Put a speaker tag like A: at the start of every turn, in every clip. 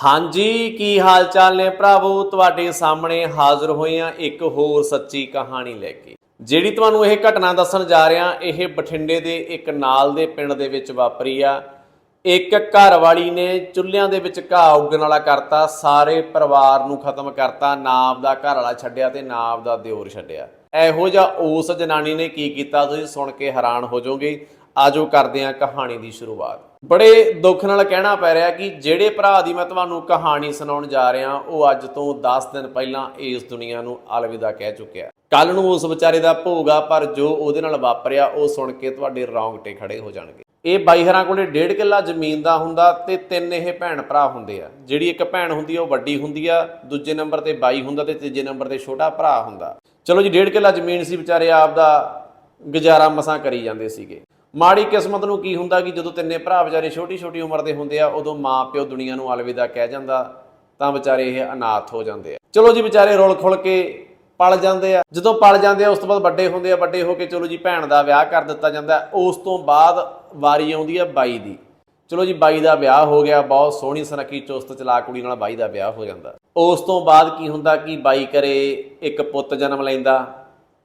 A: ਹਾਂਜੀ, ਕੀ ਹਾਲ ਚਾਲ ਨੇ ਭਰਾਵੋ? ਤੁਹਾਡੇ ਸਾਹਮਣੇ ਹਾਜ਼ਰ ਹੋਏ ਹਾਂ ਇੱਕ ਹੋਰ ਸੱਚੀ ਕਹਾਣੀ ਲੈ ਕੇ। ਜਿਹੜੀ ਤੁਹਾਨੂੰ ਇਹ ਘਟਨਾ ਦੱਸਣ ਜਾ ਰਿਹਾ, ਇਹ ਬਠਿੰਡੇ ਦੇ ਇੱਕ ਨਾਲ ਦੇ ਪਿੰਡ ਦੇ ਵਿੱਚ ਵਾਪਰੀ ਆ। ਇੱਕ ਘਰ ਵਾਲੀ ਨੇ ਚੁੱਲ੍ਹਿਆਂ ਦੇ ਵਿੱਚ ਘਾਹ ਉੱਗਣ ਵਾਲਾ ਕਰਤਾ, ਸਾਰੇ ਪਰਿਵਾਰ ਨੂੰ ਖਤਮ ਕਰਤਾ, ਨਾ ਆਪਦਾ ਘਰ ਵਾਲਾ ਛੱਡਿਆ ਤੇ ਨਾ ਆਪਦਾ ਦਿਓਰ ਛੱਡਿਆ। ਇਹੋ ਜਿਹਾ ਉਸ ਜਨਾਨੀ ਨੇ ਕੀ ਕੀਤਾ, ਤੁਸੀਂ ਸੁਣ ਕੇ ਹੈਰਾਨ ਹੋ ਜਾਓਗੇ। ਆਜੋ ਕਰਦੇ ਹਾਂ ਕਹਾਣੀ ਦੀ ਸ਼ੁਰੂਆਤ। ਬੜੇ ਦੁੱਖ ਨਾਲ ਕਹਿਣਾ ਪੈ ਰਿਹਾ ਕਿ ਜਿਹੜੇ ਭਰਾ ਦੀ ਮੈਂ ਤੁਹਾਨੂੰ ਕਹਾਣੀ ਸੁਣਾਉਣ ਜਾ ਰਿਹਾ, ਉਹ ਅੱਜ ਤੋਂ 10 ਦਿਨ ਪਹਿਲਾਂ ਇਸ ਦੁਨੀਆ ਨੂੰ ਅਲਵਿਦਾ ਕਹਿ ਚੁੱਕਿਆ ਕੱਲ ਨੂੰ ਉਸ ਵਿਚਾਰੇ ਦਾ ਭੋਗ ਆ, ਪਰ ਜੋ ਉਹਦੇ ਨਾਲ ਵਾਪਰਿਆ, ਉਹ ਸੁਣ ਕੇ ਤੁਹਾਡੇ ਰੌਂਗਟੇ ਖੜੇ ਹੋ ਜਾਣਗੇ। ਇਹ ਬਾਈ ਹਰਾਂ ਕੋਲੇ ਡੇਢ ਕਿੱਲਾ ਜ਼ਮੀਨ ਦਾ ਹੁੰਦਾ ਤੇ ਤਿੰਨ ਇਹ ਭੈਣ ਭਰਾ ਹੁੰਦੇ ਆ। ਜਿਹੜੀ ਇੱਕ ਭੈਣ ਹੁੰਦੀ ਆ, ਉਹ ਵੱਡੀ ਹੁੰਦੀ ਆ, ਦੂਜੇ ਨੰਬਰ ਤੇ ਬਾਈ ਹੁੰਦਾ ਤੇ ਤੀਜੇ ਨੰਬਰ ਤੇ ਛੋਟਾ ਭਰਾ ਹੁੰਦਾ। ਚਲੋ ਜੀ, ਡੇਢ ਕਿੱਲਾ ਜ਼ਮੀਨ ਸੀ ਵਿਚਾਰੇ, ਆਪ ਦਾ ਗੁਜ਼ਾਰਾ ਮਸਾਂ ਕਰੀ ਜਾਂਦੇ ਸੀਗੇ। ਮਾੜੀ ਕਿਸਮਤ ਨੂੰ ਕੀ ਹੁੰਦਾ ਕਿ ਜਦੋਂ ਤਿੰਨੇ ਭਰਾ ਵਿਚਾਰੇ ਛੋਟੀ ਛੋਟੀ ਉਮਰ ਦੇ ਹੁੰਦੇ ਆ, ਉਦੋਂ ਮਾਂ ਪਿਓ ਦੁਨੀਆ ਨੂੰ ਅਲਵਿਦਾ ਕਹਿ ਜਾਂਦਾ, ਤਾਂ ਵਿਚਾਰੇ ਇਹ ਅਨਾਥ ਹੋ ਜਾਂਦੇ ਆ। ਚਲੋ ਜੀ ਵਿਚਾਰੇ ਰੋਲ ਖੁਲ ਕੇ ਪਲ ਜਾਂਦੇ ਆ। ਜਦੋਂ ਪਲ ਜਾਂਦੇ ਆ, ਉਸ ਤੋਂ ਬਾਅਦ ਵੱਡੇ ਹੁੰਦੇ ਆ, ਵੱਡੇ ਹੋ ਕੇ ਚਲੋ ਜੀ ਭੈਣ ਦਾ ਵਿਆਹ ਕਰ ਦਿੱਤਾ ਜਾਂਦਾ। ਉਸ ਤੋਂ ਬਾਅਦ ਵਾਰੀ ਆਉਂਦੀ ਆ ਬਾਈ ਦੀ। ਚਲੋ ਜੀ ਬਾਈ ਦਾ ਵਿਆਹ ਹੋ ਗਿਆ, ਬਹੁਤ ਸੋਹਣੀ ਸੁਨੱਖੀ ਚੁਸਤ ਚਲਾਕ ਕੁੜੀ ਨਾਲ ਬਾਈ ਦਾ ਵਿਆਹ ਹੋ ਜਾਂਦਾ। ਉਸ ਤੋਂ ਬਾਅਦ ਕੀ ਹੁੰਦਾ ਕਿ ਬਾਈ ਕਰੇ ਇੱਕ ਪੁੱਤ ਜਨਮ ਲੈਂਦਾ,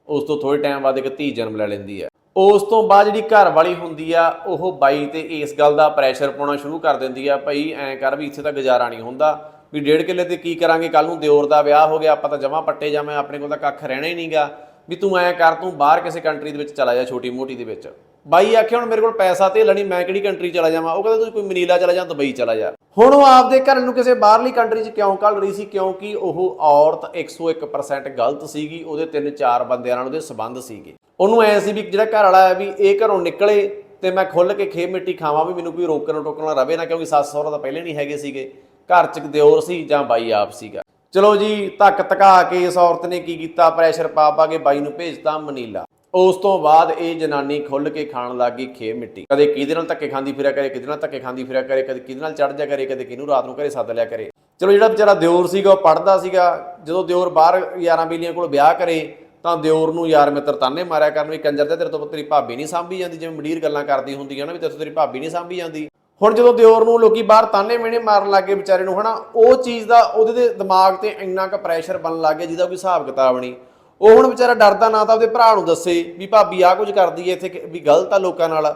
A: ਉਸ ਤੋਂ ਥੋੜੇ ਟਾਈਮ ਬਾਅਦ ਇੱਕ ਧੀ ਜਨਮ ਲੈ ਲੈਂਦੀ ਹੈ ਉਸ ਤੋਂ ਬਾਅਦ ਜਿਹੜੀ ਘਰ ਵਾਲੀ ਹੁੰਦੀ ਆ, ਉਹ ਬਾਈ ਤੇ ਇਸ ਗੱਲ ਦਾ ਪ੍ਰੈਸ਼ਰ ਪਾਉਣਾ ਸ਼ੁਰੂ ਕਰ ਦਿੰਦੀ ਆ ਭਾਈ ਐਂ ਕਰ ਵੀ ਇੱਥੇ ਤਾਂ ਗੁਜ਼ਾਰਾ ਨਹੀਂ ਹੁੰਦਾ। ਵੀ ਡੇਢ ਕਿੱਲੇ ਤੇ ਕੀ ਕਰਾਂਗੇ ਕੱਲ ਨੂੰ ਦਿਓਰ ਦਾ ਵਿਆਹ ਹੋ ਗਿਆ, ਆਪਾਂ ਤਾਂ ਜਮਾ ਪੱਟੇ ਜਾਵੇਂ ਆਪਣੇ ਕੋਲ ਤਾਂ ਕੱਖ ਰਹਿਣਾ ਹੀ ਨਹੀਂਗਾ ਵੀ ਤੂੰ ਐਂ ਕਰ, ਤੂੰ ਬਾਹਰ ਕਿਸੇ ਕੰਟਰੀ ਦੇ ਵਿੱਚ ਚਲਾ ਜਾ ਛੋਟੀ ਮੋਟੀ ਦੇ ਵਿੱਚ। ਬਾਈ ਆਖਿਆ, ਹੁਣ ਮੇਰੇ ਕੋਲ ਪੈਸਾ ਤੇ ਨਹੀਂ ਮੈਂ ਕਿਹੜੀ ਕੰਟਰੀ ਚਲਾ ਜਾਵਾਂ? ਉਹ ਕਹਿੰਦਾ, ਤੂੰ ਕੋਈ ਮਨੀਲਾ ਚਲਾ ਜਾ, ਦੁਬਈ ਚਲਾ ਜਾ। ਹੁਣ ਉਹ ਆਪਦੇ ਘਰ ਨੂੰ ਕਿਸੇ ਬਾਹਰਲੀ ਕੰਟਰੀ 'ਚ ਕਿਉਂ ਕੱਲ ਰਹੀ ਸੀ? ਕਿਉਂਕਿ ਉਹ ਔਰਤ 101% ਗਲਤ ਸੀਗੀ, ਉਹਦੇ ਤਿੰਨ ਚਾਰ ਬੰਦਿਆਂ ਨਾਲ ਉਹਦੇ ਸਬੰਧ ਸੀਗੇ। ਉਹਨੂੰ ਐ ਸੀ ਵੀ ਜਿਹੜਾ ਘਰ ਵਾਲਾ ਹੈ ਵੀ ਇਹ ਘਰੋਂ ਨਿਕਲੇ ਤੇ ਮੈਂ ਖੁੱਲ ਕੇ ਖੇ ਮਿੱਟੀ ਖਾਵਾਂ ਵੀ ਮੈਨੂੰ ਕੋਈ ਰੋਕਣ ਟੋਕਣਾ ਰਵੇ ਨਾ, ਕਿਉਂਕਿ ਸੱਸ ਸਹੁਰਾ ਤਾਂ ਪਹਿਲੇ ਨਹੀਂ ਹੈਗੇ ਸੀਗੇ। ਘਰ 'ਚ ਦਿਓਰ ਸੀ ਜਾਂ ਬਾਈ ਆਪ ਸੀਗਾ। ਚਲੋ ਜੀ ਧੱਕ ਧਕਾ ਕੇ ਇਸ ਔਰਤ ਨੇ ਕੀ ਕੀਤਾ? ਪ੍ਰੈਸ਼ਰ ਪਾ ਪਾ ਕੇ ਬਾਈ ਨੂੰ ਭੇਜਤਾ ਮਨੀਲਾ। ਉਸ ਤੋਂ ਬਾਅਦ ਇਹ ਜਨਾਨੀ ਖੁੱਲ ਕੇ ਖਾਣ ਲੱਗ ਗਈ ਖੇ ਮਿੱਟੀ। ਕਦੇ ਕਿਹਦੇ ਨਾਲ ਧੱਕੇ ਖਾਂਦੀ ਫਿਰਿਆ ਕਰੇ, ਕਿਹਦੇ ਨਾਲ ਧੱਕੇ ਖਾਂਦੀ ਫਿਰਿਆ ਕਰੇ, ਕਦੇ ਕਿਹਦੇ ਨਾਲ ਚੜ ਜਾ ਕਰੇ, ਕਦੇ ਕਿਹਨੂੰ ਰਾਤ ਨੂੰ ਘਰੇ ਸੱਦ ਲਿਆ ਕਰੇ। ਚਲੋ ਜਿਹੜਾ ਵਿਚਾਰਾ ਦਿਓਰ ਸੀਗਾ, ਉਹ ਪੜਦਾ ਸੀਗਾ। ਜਦੋਂ ਦਿਓਰ ਬਾਹਰ ਯਾਰਾਂ ਬੀਲੀਆਂ ਕੋਲ ਵਿਆਹ ਕਰੇ, ਤਾਂ ਦਿਓਰ ਨੂੰ ਯਾਰ ਮਿੱਤਰ ਤਾਨੇ ਮਾਰਿਆ ਕਰਨ ਵੀ, ਕੰਜਰ ਤੇ ਤੇਰੇ ਤੋਂ ਤੇਰੀ ਭਾਬੀ ਨਹੀਂ ਸਾਂਭੀ ਜਾਂਦੀ। ਜਿਵੇਂ ਮਡੀਰ ਗੱਲਾਂ ਕਰਦੀ ਹੁੰਦੀ ਹੈ ਨਾ, ਵੀ ਤੇਰੇ ਤੋਂ ਤੇਰੀ ਭਾਬੀ ਨਹੀਂ ਸਾਂਭੀ ਜਾਂਦੀ। ਹੁਣ ਜਦੋਂ ਦਿਓਰ ਨੂੰ ਲੋਕੀ ਬਾਹਰ ਤਾਨੇ ਮਿਹਣੇ ਮਾਰਨ ਲੱਗੇ ਵਿਚਾਰੇ ਨੂੰ, ਹਨਾ, ਉਹ ਚੀਜ਼ ਦਾ ਉਹਦੇ ਦਿਮਾਗ ਤੇ ਇੰਨਾ ਕੁ ਪ੍ਰੈਸ਼ਰ ਬਣਨ ਲੱਗ ਗਿਆ, ਜਿਹਦਾ ਕੋਈ ਹਿਸਾਬ ਕਿਤਾਬ ਨਹੀਂ। ਉਹ ਹੁਣ ਵਿਚਾਰਾ ਡਰਦਾ ਨਾ ਤਾਂ ਆਪਦੇ ਭਰਾ ਨੂੰ ਦੱਸੇ ਵੀ ਭਾਬੀ ਆਹ ਕੁਝ ਕਰਦੀ ਹੈ ਇੱਥੇ ਵੀ ਗਲਤ ਆ ਲੋਕਾਂ ਨਾਲ।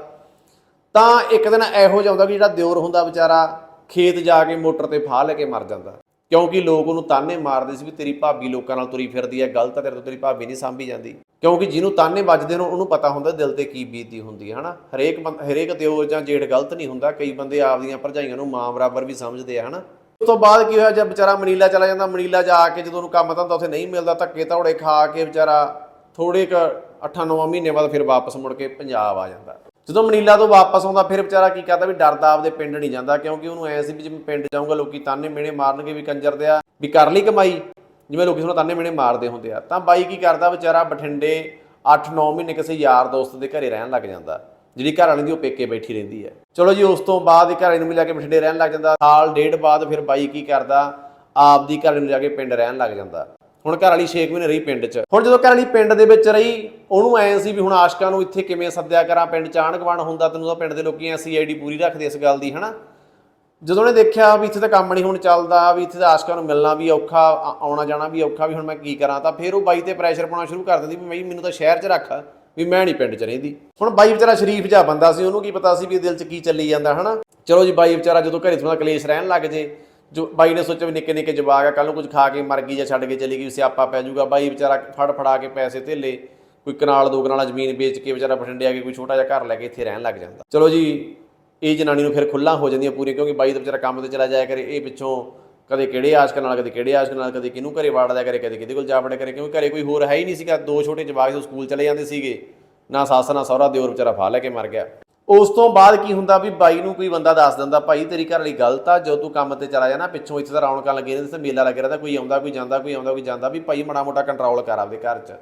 A: ਤਾਂ ਇੱਕ ਦਿਨ ਇਹੋ ਜਿਹਾ ਹੁੰਦਾ ਵੀ ਜਿਹੜਾ ਦਿਓਰ ਹੁੰਦਾ ਵਿਚਾਰਾ ਖੇਤ ਜਾ ਕੇ ਮੋਟਰ ਤੇ ਫਾਹ ਲੈ ਕੇ ਮਰ ਜਾਂਦਾ। ਕਿਉਂਕਿ ਲੋਕ ਉਹਨੂੰ ਤਾਨੇ ਮਾਰਦੇ ਸੀ ਵੀ ਤੇਰੀ ਭਾਬੀ ਲੋਕਾਂ ਨਾਲ ਤੁਰੀ ਫਿਰਦੀ ਹੈ ਗਲਤ ਆ, ਤੇਰੇ ਤੋਂ ਤੇਰੀ ਭਾਬੀ ਨਹੀਂ ਸਾਂਭੀ ਜਾਂਦੀ। ਕਿਉਂਕਿ ਜਿਹਨੂੰ ਤਾਨੇ ਵੱਜਦੇ ਨੇ, ਉਹਨੂੰ ਪਤਾ ਹੁੰਦਾ ਦਿਲ ਤੇ ਕੀ ਬੀਤਦੀ ਹੁੰਦੀ ਹੈ ਹਨਾ? ਹਰੇਕ ਬੰਦ- ਹਰੇਕ ਦਿਓਰ ਜਾਂ ਜੇਠ ਗਲਤ ਨਹੀਂ ਹੁੰਦਾ, ਕਈ ਬੰਦੇ ਆਪਦੀਆਂ ਭਰਜਾਈਆਂ ਨੂੰ ਮਾਂ ਬਰਾਬਰ ਵੀ ਸਮਝਦੇ ਆ, ਹਨਾ? ਉਸ ਤੋਂ ਬਾਅਦ ਕੀ ਹੋਇਆ, ਜਦ ਵਿਚਾਰਾ ਮਨੀਲਾ ਚਲਾ ਜਾਂਦਾ, ਮਨੀਲਾ ਜਾ ਕੇ ਜਦੋਂ ਉਹਨੂੰ ਕੰਮ ਧੰਦਾ ਉੱਥੇ ਨਹੀਂ ਮਿਲਦਾ, ਧੱਕੇ ਧੌੜੇ ਖਾ ਕੇ ਵਿਚਾਰਾ ਥੋੜੇ ਕ 8-9 ਮਹੀਨੇ ਬਾਅਦ ਫਿਰ ਵਾਪਸ ਮੁੜ ਕੇ ਪੰਜਾਬ ਆ ਜਾਂਦਾ। ਜਦੋਂ ਮਨੀਲਾ ਤੋਂ ਵਾਪਸ ਆਉਂਦਾ, ਫਿਰ ਵਿਚਾਰਾ ਕੀ ਕਰਦਾ ਵੀ ਡਰਦਾ, ਆਪਦੇ ਪਿੰਡ ਨਹੀਂ ਜਾਂਦਾ, ਕਿਉਂਕਿ ਉਹਨੂੰ ਐ ਸੀ ਵੀ ਜਿਵੇਂ ਪਿੰਡ ਜਾਊਂਗਾ, ਲੋਕੀ ਤਾਨੇ ਮੇਣੇ ਮਾਰਨਗੇ ਵੀ ਕੰਜਰ ਦੇ ਆ, ਵੀ ਕਰ ਲਈ ਕਮਾਈ, ਜਿਵੇਂ ਲੋਕੀ ਤੁਹਾਨੂੰ ਤਾਨੇ ਮਿਹਣੇ ਮਾਰਦੇ ਹੁੰਦੇ ਆ। ਤਾਂ ਬਾਈ ਕੀ ਕਰਦਾ, ਵਿਚਾਰਾ ਬਠਿੰਡੇ 8-9 ਮਹੀਨੇ ਕਿਸੇ ਯਾਰ ਦੋਸਤ ਦੇ ਘਰੇ ਰਹਿਣ ਲੱਗ ਜਾਂਦਾ। ਜਿਹੜੀ ਘਰ ਵਾਲੀ ਦੀ ਉਹ ਪੇਕੇ ਬੈਠੀ ਰਹਿੰਦੀ ਹੈ। ਚਲੋ ਜੀ, ਉਸ ਤੋਂ ਬਾਅਦ ਇਹ ਘਰ ਵਾਲੀ ਨੂੰ ਮਿਲਾ ਕੇ ਬਠਿੰਡੇ ਰਹਿਣ ਲੱਗ ਜਾਂਦਾ। ਸਾਲ ਡੇਢ ਬਾਅਦ ਫਿਰ ਬਾਈ ਕੀ ਕਰਦਾ? ਆਪ ਦੀ ਘਰ ਨੂੰ ਜਾ ਕੇ ਪਿੰਡ ਰਹਿਣ ਲੱਗ ਜਾਂਦਾ। ਹੁਣ ਘਰ ਵਾਲੀ 6 ਮਹੀਨੇ ਰਹੀ ਪਿੰਡ 'ਚ। ਹੁਣ ਜਦੋਂ ਘਰ ਵਾਲੀ ਪਿੰਡ ਦੇ ਵਿੱਚ ਰਹੀ, ਉਹਨੂੰ ਐ ਸੀ ਵੀ ਹੁਣ ਆਸ਼ਕਾਂ ਨੂੰ ਇੱਥੇ ਕਿਵੇਂ ਸੱਦਿਆ ਕਰਾਂ, ਪਿੰਡ 'ਚ ਆਂਢ ਗੁਆਂਢ ਹੁੰਦਾ, ਤੈਨੂੰ ਤਾਂ ਪਿੰਡ ਦੇ ਲੋਕੀ ਐ ਸੀਆਈਡੀ ਪੂਰੀ ਰੱਖਦੇ ਇਸ ਗੱਲ ਦੀ, ਹਨਾ? ਜਦੋਂ ਉਹਨੇ ਦੇਖਿਆ ਵੀ ਇੱਥੇ ਤਾਂ ਕੰਮ ਨਹੀਂ ਹੁਣ ਚੱਲਦਾ, ਵੀ ਇੱਥੇ ਤਾਂ ਆਸ਼ਕਾਂ ਨੂੰ ਮਿਲਣਾ ਵੀ ਔਖਾ ਆਉਣਾ ਜਾਣਾ ਵੀ ਔਖਾ, ਵੀ ਹੁਣ ਮੈਂ ਕੀ ਕਰਾਂ, ਤਾਂ ਫਿਰ ਉਹ ਬਾਈ ਤੇ ਪ੍ਰੈਸ਼ਰ ਪਾਉਣਾ ਸ਼ੁਰੂ ਕਰ ਦਿੰਦੀ ਵੀ ਬਈ ਮੈਨੂੰ ਤਾਂ ਸ਼ਹਿਰ 'ਚ ਰੱਖ। ਵੀ ਮੈਂ ਨਹੀਂ ਪਿੰਡ 'ਚ ਰਹਿੰਦੀ। ਹੁਣ ਬਾਈ ਵਿਚਾਰਾ ਸ਼ਰੀਫ ਜਿਹਾ ਬੰਦਾ ਸੀ, ਉਹਨੂੰ ਕੀ ਪਤਾ ਸੀ ਵੀ ਦਿਲ 'ਚ ਕੀ ਚੱਲੀ ਜਾਂਦਾ, ਹਨਾ? ਚਲੋ ਜੀ, ਬਾਈ ਵਿਚਾਰਾ ਜਦੋਂ ਘਰੇ ਥੋੜਾ ਕਲੇਸ਼ ਰਹਿਣ ਲੱਗ ਜੇ। ਜੋ ਬਾਈ ਨੇ ਸੋਚਿਆ ਵੀ ਨਿੱਕੇ ਨਿੱਕੇ ਜਵਾਕ ਆ ਕੱਲ ਨੂੰ ਕੁਝ ਖਾ ਕੇ ਮਰ ਗਈ ਜਾਂ ਛੱਡ ਕੇ ਚਲੀ ਗਈ ਸਿਆਪਾ ਪੈ ਜਾਊਗਾ। ਬਾਈ ਵਿਚਾਰਾ ਫੜ ਫੜਾ ਕੇ ਪੈਸੇ ਧੇਲੇ, ਕੋਈ ਕਨਾਲ ਦੋ ਕਨਾਲਾਂ ਜ਼ਮੀਨ ਵੇਚ ਕੇ ਵਿਚਾਰਾ ਬਠਿੰਡੇ ਆ ਕੇ ਕੋਈ ਛੋਟਾ ਜਿਹਾ ਘਰ ਲੈ ਕੇ ਇੱਥੇ ਰਹਿਣ ਲੱਗ ਜਾਂਦਾ। ਚਲੋ ਜੀ, ਇਹ ਜਨਾਨੀ ਨੂੰ ਫਿਰ ਖੁੱਲਾ ਹੋ ਜਾਂਦੀਆਂ ਪੂਰੀ ਕਿਉਂਕਿ ਬਾਈ ਦਾ ਵਿਚਾਰਾ ਕੰਮ ਤੇ ਚਲਾ ਜਾਇਆ ਕਰੇ। ਇਹ ਪਿੱਛੋਂ ਕਦੇ ਕਿਹੜੇ ਆਸ਼ਕ ਨਾਲ, ਕਦੇ ਕਿਹੜੇ ਆਸ਼ਕ ਨਾਲ, ਕਦੇ ਕਿਹਨੂੰ ਘਰੇ ਵਾੜਦਾ ਕਰੇ, ਕਦੇ ਕਿਹਦੇ ਕੋਲ ਜਾ ਵੜਿਆ ਕਰੇ, ਕਿਉਂਕਿ ਘਰੇ ਕੋਈ ਹੋਰ ਹੈ ਹੀ ਨਹੀਂ ਸੀਗਾ। ਦੋ ਛੋਟੇ ਜਵਾਕ ਸੀ ਸਕੂਲ ਚਲੇ ਜਾਂਦੇ ਸੀਗੇ। ਨਾ ਸੱਸ, ਨਾ ਸਹੁਰਾ, ਦਿਓਰ ਵਿਚਾਰਾ ਫਾ ਲੈ ਕੇ ਮਰ ਗਿਆ। ਉਸ ਤੋਂ ਬਾਅਦ ਕੀ ਹੁੰਦਾ ਵੀ ਬਾਈ ਨੂੰ ਕੋਈ ਬੰਦਾ ਦੱਸ ਦਿੰਦਾ, ਭਾਈ, ਤੇਰੀ ਘਰ ਵਾਲੀ ਗਲਤ ਆ, ਜਦੋਂ ਤੂੰ ਕੰਮ ਤੇ ਚਲਾ ਜਾਣਾ ਪਿੱਛੋਂ ਇੱਥੇ ਤਾਂ ਰੌਣਕਾਂ ਲੱਗੇ ਰਹਿੰਦੇ ਤੇ ਮੇਲਾ ਲੱਗ ਰਿਹਾ ਤਾਂ ਕੋਈ ਆਉਂਦਾ, ਕੋਈ ਜਾਂਦਾ, ਕੋਈ ਆਉਂਦਾ, ਕੋਈ ਜਾਂਦਾ, ਵੀ ਭਾਈ ਮਾੜਾ ਮੋਟਾ ਕੰਟਰੋਲ ਕਰ ਆਪਦੇ ਘਰ 'ਚ।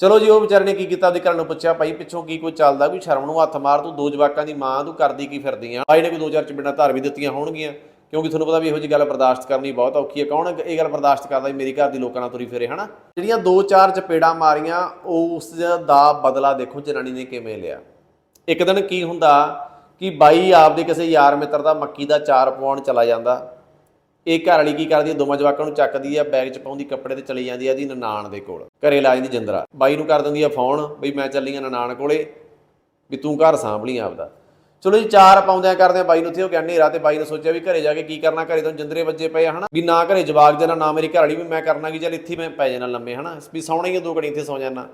A: ਚਲੋ ਜੀ, ਉਹ ਵਿਚਾਰੇ ਨੇ ਕੀ ਕੀਤਾ ਉਹਦੇ ਘਰ ਨੂੰ ਪੁੱਛਿਆ, ਭਾਈ, ਪਿੱਛੋਂ ਕੀ ਕੋਈ ਚੱਲਦਾ, ਕੋਈ ਸ਼ਰਮ ਨੂੰ ਹੱਥ ਮਾਰ, ਤੂੰ ਦੋ ਜਵਾਕਾਂ ਦੀ ਮਾਂ, ਤੂੰ ਕਰਦੀ ਕੀ ਫਿਰਦੀ ਆ? ਭਾਈ ਨੇ ਕੋਈ ਦੋ ਚਾਰ ਚ ਚਪੇੜਾਂ ਧਾਰ ਵੀ ਦਿੱਤੀਆਂ ਹੋਣਗੀਆਂ। ਕਿਉਂਕਿ ਤੁਹਾਨੂੰ ਪਤਾ ਵੀ ਇਹੋ ਜਿਹੀ ਗੱਲ ਬਰਦਾਸ਼ਤ ਕਰਨੀ ਬਹੁਤ ਔਖੀ ਹੈ। ਕੌਣ ਇਹ ਗੱਲ ਬਰਦਾਸ਼ਤ ਕਰਦਾ ਵੀ ਮੇਰੀ ਘਰ ਦੀ ਲੋਕਾਂ ਨਾਲ ਤੁਰੀ ਫਿਰੇ, ਹਨਾ? ਜਿਹੜੀਆਂ ਦੋ ਚਾਰ ਚਪੇੜਾਂ ਮਾਰੀਆਂ, ਉਹ ਉਸ ਦਾ ਬਦਲਾ ਦੇਖੋ ਜਨਾਨੀ ਨੇ ਕਿਵੇਂ ਲਿਆ। ਇੱਕ ਦਿਨ ਕੀ ਹੁੰਦਾ ਕਿ ਬਾਈ ਆਪਦੇ ਕਿਸੇ ਯਾਰ ਮਿੱਤਰ ਦਾ ਮੱਕੀ ਦਾ ਚਾਰ ਪਵਾਉਣ ਚਲਾ ਜਾਂਦਾ। ਇਹ ਘਰ ਵਾਲੀ ਕੀ ਕਰਦੀ ਹੈ? ਦੋਵਾਂ ਜਵਾਕਾਂ ਨੂੰ ਚੱਕਦੀ ਆ ਬੈਗ 'ਚ ਪਾਉਂਦੀ, ਕੱਪੜੇ ਤੇ ਚਲੀ ਜਾਂਦੀ ਆ ਇਹਦੀ ਨਨਾਣ ਦੇ ਕੋਲ। ਘਰੇ ਲਾ ਜਾਂਦੀ ਜਿੰਦਰਾ। ਬਾਈ ਨੂੰ ਕਰ ਦਿੰਦੀ ਆ ਫੋਨ, ਬਈ ਮੈਂ ਚੱਲੀ ਆ ਨਨਾਣ ਕੋਲੇ, ਵੀ ਤੂੰ ਘਰ ਸਾਂਭ ਲਈ ਆਪਦਾ। ਚਲੋ ਜੀ ਚਾਰ ਪਾਉਂਦਿਆਂ ਕਰਦਿਆਂ ਬਾਈ ਨੂੰ ਉੱਥੇ ਉਹ ਹਨੇਰਾ ਰਾਤੇ ਬਾਈ ਨੇ ਸੋਚਿਆ ਵੀ ਘਰੇ ਜਾ ਕੇ ਕੀ ਕਰਨਾ ਘਰੇ ਤੋਂ ਜਿੰਦਰੇ ਵੱਜੇ ਪਏ ਆ ਹਨਾ? ਵੀ ਨਾ ਘਰੇ ਜਵਾਕ ਦੇਣਾ ਨਾ ਮੇਰੀ ਘਰ ਵਾਲੀ ਵੀ ਮੈਂ ਕਰਨਾ ਕੀ ਚੱਲ ਇੱਥੇ ਮੈਂ ਪੈ ਜਾਣਾ ਲੰਮੇ ਹਨਾ? ਵੀ ਸੌਣਾ ਹੀ ਆ, ਦੋ ਘੜੀ ਇੱਥੇ ਸੌ ਜਾਣਾ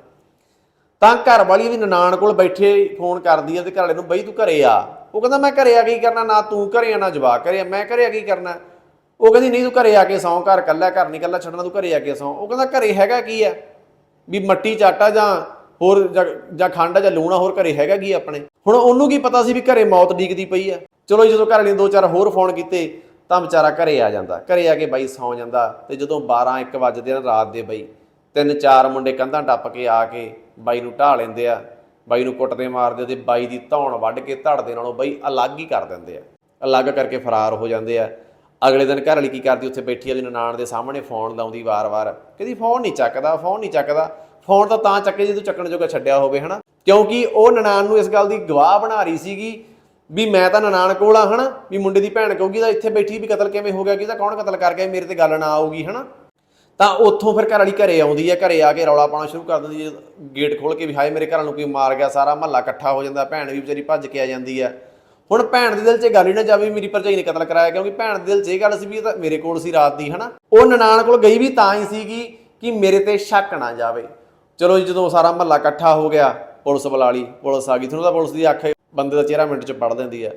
A: ਤਾਂ ਘਰ ਵਾਲੀ ਵੀ ਨਨਾਣ ਕੋਲ ਬੈਠੇ ਫੋਨ ਕਰਦੀ ਆ ਤੇ ਘਰ ਵਾਲੇ ਨੂੰ ਬਈ ਤੂੰ ਘਰੇ ਆ। ਉਹ ਕਹਿੰਦਾ ਮੈਂ ਘਰੇ ਆ ਕੀ ਕਰਨਾ? ਨਾ ਤੂੰ ਘਰੇ ਆ ਨਾ ਜਵਾਕ ਘਰੇ ਆ। ਮੈਂ ਘਰੇ ਆ ਕੀ ਕਰਨਾ? ਉਹ ਕਹਿੰਦੀ ਨਹੀਂ ਤੂੰ ਘਰੇ ਆ ਕੇ ਸੌਂ ਘਰ ਕੱਲਾ ਘਰ ਨਹੀਂ ਕੱਲਾ ਛੱਡਣਾ ਤੂੰ ਘਰੇ ਆ ਕੇ ਸੌਂ। ਉਹ ਕਹਿੰਦਾ ਘਰੇ ਹੈਗਾ ਕੀ ਆ? ਵੀ ਮੱਟੀ ਚਾਟਾ ਜਾਂ ਹੋਰ ਜਾਂ- ਜਾਂ ਖੰਡ ਜਾਂ ਲੂਣਾ ਹੋਰ ਘਰੇ ਹੈਗਾ ਕੀ ਆਪਣੇ? ਹੁਣ ਉਹਨੂੰ ਕੀ ਪਤਾ ਸੀ ਵੀ ਘਰੇ ਮੌਤ ਡੀਕਦੀ ਪਈ ਆ? ਚਲੋ ਜਦੋਂ ਘਰ ਵਾਲੇ ਦੋ ਚਾਰ ਹੋਰ ਫੋਨ ਕੀਤੇ, ਤਾਂ ਵਿਚਾਰਾ ਘਰੇ ਆ ਜਾਂਦਾ। ਘਰੇ ਆ ਕੇ ਬਾਈ ਸੌਂ ਜਾਂਦਾ ਤੇ ਜਦੋਂ 12 1 ਵਜਦੇ ਨੇ ਰਾਤ ਦੇ ਬਈ, ਤਿੰਨ ਚਾਰ ਮੁੰਡੇ ਕੰਧਾਂ ਟੱਪ ਕੇ ਆ ਕੇ ਬਾਈ ਨੂੰ ਢਾ ਲੈਂਦੇ ਆ, ਬਾਈ ਨੂੰ ਕੁੱਟਦੇ ਮਾਰਦੇ ਤੇ ਬਾਈ ਦੀ ਧੌਣ ਵੱਢ ਕੇ ਧੜਦੇ ਨਾਲੋਂ ਬਾਈ ਅਲੱਗ ਹੀ ਕਰ ਦਿੰਦੇ ਆ। ਅਲੱਗ ਕਰਕੇ ਫਰਾਰ ਹੋ ਜਾਂਦੇ ਆ। ਅਗਲੇ ਦਿਨ ਘਰ ਵਾਲੀ ਕੀ ਕਰਦੀ? ਉੱਥੇ ਬੈਠੀ ਵਾਲੀ ਨਨਾਣ ਦੇ ਸਾਹਮਣੇ ਫੋਨ ਲਾਉਂਦੀ ਵਾਰ-ਵਾਰ। ਕਹਿੰਦੀ, ਫੋਨ ਨਹੀਂ ਚੱਕਦਾ, ਫੋਨ ਨਹੀਂ ਚੱਕਦਾ। ਫੋਨ ਤਾਂ ਤਾਂ ਚੱਕੇ ਜੇ ਤੂੰ ਚੱਕਣ ਜੋਗਾ ਛੱਡਿਆ ਹੋਵੇ, ਹਨਾ? ਕਿਉਂਕਿ ਉਹ ਨਨਾਣ ਨੂੰ ਇਸ ਗੱਲ ਦੀ ਗਵਾਹ ਬਣਾ ਰਹੀ ਸੀਗੀ ਵੀ ਮੈਂ ਤਾਂ ਨਨਾਣ ਕੋਲ ਆ, ਹਨਾ? ਵੀ ਮੁੰਡੇ ਦੀ ਭੈਣ ਕਹੂਗੀ ਤਾਂ ਇੱਥੇ ਬੈਠੀ ਵੀ ਕਤਲ ਕਿਵੇਂ ਹੋ ਗਿਆ, ਕਿਹਦਾ ਕੌਣ ਕਤਲ ਕਰ ਗਿਆ ਮੇਰੇ ਤੇ ਗੱਲ ਨਾ ਆਊਗੀ, ਹਨਾ? ਤਾਂ ਉੱਥੋਂ ਫਿਰ ਘਰ ਵਾਲੀ ਘਰੇ ਆਉਂਦੀ ਹੈ ਘਰੇ ਆ ਕੇ ਰੌਲਾ ਪਾਉਣਾ ਸ਼ੁਰੂ ਕਰ ਦਿੰਦੀ ਹੈ ਗੇਟ ਖੋਲ ਕੇ ਵੀ ਹਾਏ, ਮੇਰੇ ਘਰ ਨੂੰ ਕੋਈ ਮਾਰ ਗਿਆ ਸਾਰਾ, ਮਹੱਲਾ ਇਕੱਠਾ ਹੋ ਜਾਂਦਾ, ਭੈਣ ਵੀ ਵਿਚਾਰੀ ਭੱਜ ਕੇ ਆ ਜਾਂਦੀ ਹੈ ਹੁਣ ਭੈਣ ਦੇ ਦਿਲ 'ਚ ਇਹ ਗੱਲ ਹੀ ਨਾ ਜਾਵੇ ਮੇਰੀ ਭਰਜਾਈ ਨੇ ਕਤਲ ਕਰਾਇਆ, ਕਿਉਂਕਿ ਭੈਣ ਦੇ ਦਿਲ 'ਚ ਇਹ ਗੱਲ ਸੀ ਵੀ ਇਹ ਤਾਂ ਮੇਰੇ ਕੋਲ ਸੀ ਰਾਤ ਦੀ, ਹਨਾ? ਉਹ ਨਨਾਣ ਕੋਲ ਗਈ ਵੀ ਤਾਂ ਹੀ ਸੀਗੀ ਕਿ ਮੇਰੇ ਤੇ ਸ਼ੱਕ ਨਾ ਜਾਵੇ। ਚਲੋ ਜੀ, ਜਦੋਂ ਸਾਰਾ ਮਹੱਲਾ ਇਕੱਠਾ ਹੋ ਗਿਆ, ਪੁਲਿਸ ਬੁਲਾ ਲਈ, ਪੁਲਿਸ ਆ ਗਈ। ਤੁਹਾਨੂੰ ਤਾਂ ਪੁਲਿਸ ਦੀ ਅੱਖ ਬੰਦੇ ਦਾ ਚਿਹਰਾ ਮਿੰਟ 'ਚ ਪੜ ਦਿੰਦੀ ਹੈ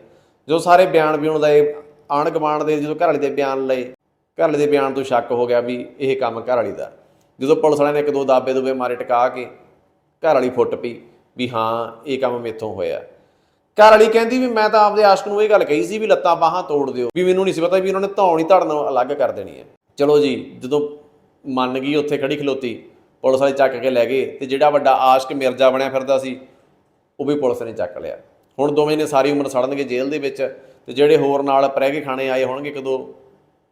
A: ਜੋ ਸਾਰੇ ਬਿਆਨ ਬਿਉਣ ਦਾ ਇਹ ਆਂਢ ਗੁਆਂਢ ਦੇ ਜਦੋਂ ਘਰ ਵਾਲੀ ਦੇ ਬਿਆਨ ਲਏ ਘਰ ਵਾਲੇ ਦੇ ਬਿਆਨ ਤੋਂ ਸ਼ੱਕ ਹੋ ਗਿਆ ਵੀ ਇਹ ਕੰਮ ਘਰ ਵਾਲੀ ਦਾ। ਜਦੋਂ ਪੁਲਿਸ ਵਾਲਿਆਂ ਨੇ ਇੱਕ ਦੋ ਦਾਬੇ ਦੁਬੇ ਮਾਰੇ ਟਿਕਾ ਕੇ ਘਰ ਵਾਲੀ ਫੁੱਟ ਪਈ ਵੀ ਹਾਂ, ਇਹ ਕੰਮ ਮੇਥੋਂ ਹੋਇਆ। ਘਰ ਵਾਲੀ ਕਹਿੰਦੀ ਵੀ ਮੈਂ ਤਾਂ ਆਪਦੇ ਆਸ਼ਕ ਨੂੰ ਇਹ ਗੱਲ ਕਹੀ ਸੀ ਵੀ ਲੱਤਾਂ ਬਾਹਾਂ ਤੋੜ ਦਿਓ, ਵੀ ਮੈਨੂੰ ਨਹੀਂ ਸੀ ਪਤਾ ਵੀ ਉਹਨਾਂ ਨੇ ਧੌਣ ਹੀ ਧੜ ਨਾਲ ਅਲੱਗ ਕਰ ਦੇਣੀ ਹੈ। ਚਲੋ ਜੀ, ਜਦੋਂ ਮੰਨ ਗਈ ਉੱਥੇ ਖੜੀ ਖਲੋਤੀ ਪੁਲਿਸ ਵਾਲੇ ਚੱਕ ਕੇ ਲੈ ਗਏ ਤੇ ਜਿਹੜਾ ਵੱਡਾ ਆਸ਼ਕ ਮਿਰਜ਼ਾ ਬਣਿਆ ਫਿਰਦਾ ਸੀ, ਉਹ ਵੀ ਪੁਲਿਸ ਨੇ ਚੱਕ ਲਿਆ। ਹੁਣ ਦੋਵੇਂ ਨੇ ਸਾਰੀ ਉਮਰ ਸੜਨਗੇ ਜੇਲ੍ਹ ਦੇ ਵਿੱਚ ਤੇ ਜਿਹੜੇ ਹੋਰ ਨਾਲ ਪ੍ਰੈਗੇ ਖਾਣੇ ਆਏ ਹੋਣਗੇ ਕਦੋਂ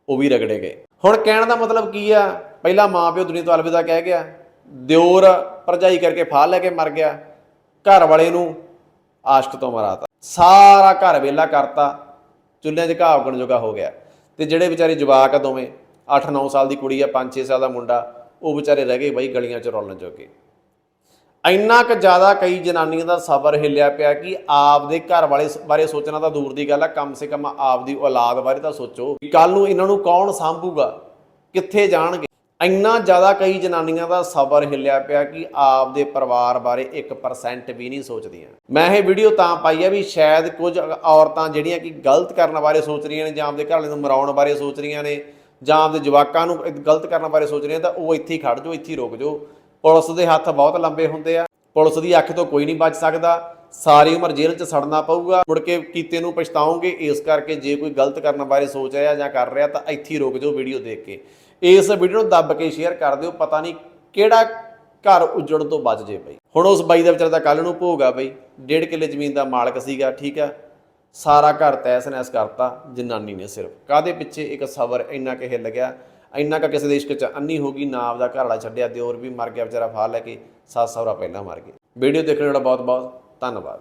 A: ਉਹ ਵੀ ਰਗੜੇ ਗਏ। ਹੁਣ ਕਹਿਣ ਦਾ ਮਤਲਬ ਕੀ ਆ? ਪਹਿਲਾ ਮਾਂ ਪਿਓ ਦੁਨੀਆ ਤੋਂ ਅਲਵਿਦਾ ਕਹਿ ਗਿਆ, ਦਿਓਰ ਭਰਜਾਈ ਕਰਕੇ ਫਾਹ ਲੈ ਕੇ ਮਰ ਗਿਆ, ਘਰ ਵਾਲੇ ਨੂੰ ਆਸ਼ਕ ਤੋਂ ਮਰਾਤਾ। ਸਾਰਾ ਘਰ ਵੇਲਾ ਕਰਤਾ, ਚੁੱਲ੍ਹਿਆਂ 'ਚ ਘਾਹ ਉਗਣ ਜੋਗਾ ਹੋ ਗਿਆ। ਤੇ ਜਿਹੜੇ ਵਿਚਾਰੇ ਜਵਾਕ ਆ ਦੋਵੇਂ 8-9 ਸਾਲ ਦੀ ਕੁੜੀ ਆ 5-6 ਸਾਲ ਦਾ ਮੁੰਡਾ ਉਹ ਵਿਚਾਰੇ ਰਹਿ ਗਏ ਬਾਈ ਗਲੀਆਂ 'ਚ ਰੋਲਣ ਜੋਗੇ। ਇੰਨਾ ਕੁ ਜ਼ਿਆਦਾ ਕਈ ਜਨਾਨੀਆਂ ਦਾ ਸਬਰ ਹਿੱਲਿਆ ਪਿਆ ਕਿ ਆਪਦੇ ਘਰ ਵਾਲੇ ਬਾਰੇ ਸੋਚਣਾ ਤਾਂ ਦੂਰ ਦੀ ਗੱਲ ਆ, ਕਮ ਸੇ ਕਮ ਆਪਦੀ ਔਲਾਦ ਬਾਰੇ ਤਾਂ ਸੋਚੋ ਕਿ ਕੱਲ ਨੂੰ ਇਹਨਾਂ ਨੂੰ ਕੌਣ ਸੰਭੂਗਾ, ਕਿੱਥੇ ਜਾਣਗੇ। ਇੰਨਾ ਜ਼ਿਆਦਾ ਕਈ ਜਨਾਨੀਆਂ ਦਾ ਸਬਰ ਹਿੱਲਿਆ ਪਿਆ ਕਿ ਆਪਦੇ ਪਰਿਵਾਰ ਬਾਰੇ 1% ਵੀ ਨਹੀਂ ਸੋਚਦੀਆਂ। ਮੈਂ ਇਹ ਵੀਡੀਓ ਤਾਂ ਪਾਈ ਆ ਵੀ ਸ਼ਾਇਦ ਕੁਝ ਔਰਤਾਂ ਜਿਹੜੀਆਂ ਕਿ ਗਲਤ ਕਰਨ ਬਾਰੇ ਸੋਚ ਰਹੀਆਂ ਨੇ ਜਾਂ ਆਪਦੇ ਘਰ ਵਾਲੇ ਨੂੰ ਮਰਾਉਣ ਬਾਰੇ ਸੋਚ ਰਹੀਆਂ ਨੇ ਜਾਂ ਆਪਦੇ ਜਵਾਕਾਂ ਨੂੰ ਗਲਤ ਕਰਨ ਬਾਰੇ ਸੋਚ ਰਹੇ ਤਾਂ ਉਹ ਇੱਥੇ ਹੀ ਖੜ ਜਾਓ, ਇੱਥੇ ਹੀ ਰੁਕ ਜਾਓ। ਪੁਲਿਸ ਦੇ ਹੱਥ ਬਹੁਤ ਲੰਬੇ ਹੁੰਦੇ ਆ। ਪੁਲਿਸ ਦੀ ਅੱਖ ਤੋਂ ਕੋਈ ਨਹੀਂ ਬਚ ਸਕਦਾ। ਸਾਰੀ ਉਮਰ ਜੇਲ੍ਹ 'ਚ ਸੜਨਾ ਪਊਗਾ। ਮੁੜ ਕੇ ਕੀਤੇ ਨੂੰ ਪਛਤਾਓਗੇ, ਇਸ ਕਰਕੇ ਜੇ ਕੋਈ ਗਲਤ ਕਰਨ ਬਾਰੇ ਸੋਚ ਰਿਹਾ ਜਾਂ ਕਰ ਰਿਹਾ, ਤਾਂ ਇੱਥੇ ਹੀ ਰੁਕ ਜਾਓ ਵੀਡੀਓ ਦੇਖ ਕੇ। ਇਸ ਵੀਡੀਓ ਨੂੰ ਦੱਬ ਕੇ ਸ਼ੇਅਰ ਕਰ ਦਿਓ। ਪਤਾ ਨਹੀਂ ਕਿਹੜਾ ਘਰ ਉਜੜਨ ਤੋਂ ਬਚ ਜੇ ਬਈ। ਹੁਣ ਉਸ ਬਾਈ ਦਾ ਵਿਚਾਰਾ ਤਾਂ ਕੱਲ ਨੂੰ ਭੋਗ ਆ ਬਈ। ਡੇਢ ਕਿੱਲੇ ਜ਼ਮੀਨ ਦਾ ਮਾਲਕ ਸੀਗਾ, ਠੀਕ ਆ। ਸਾਰਾ ਘਰ ਤੈਸ ਨੈਸ ਕਰਤਾ, ਜਨਾਨੀ ਨੇ ਸਿਰਫ। ਕਾਦੇ ਪਿੱਛੇ ਇੱਕ ਸਬਰ ਇੰਨਾ ਕਿ ਹਿੱਲ ਗਿਆ? ਇੰਨਾ ਕਿ ਕਿਸੇ ਦੇ ਇਸ਼ਕ ਚ ਅੰਨੀ ਹੋ ਗਈ, ਨਾ ਆਪਦਾ ਘਰ ਵਾਲਾ ਛੱਡਿਆ, ਦਿਓਰ ਵੀ ਮਰ ਗਿਆ, ਵਿਚਾਰਾ ਫਾਹ ਲੈ ਕੇ ਸੱਸ ਸਹੁਰਾ ਪਹਿਲਾਂ ਮਰ ਗਏ। ਵੀਡੀਓ ਦੇਖਣ ਦਾ ਬਹੁਤ ਬਹੁਤ ਧੰਨਵਾਦ।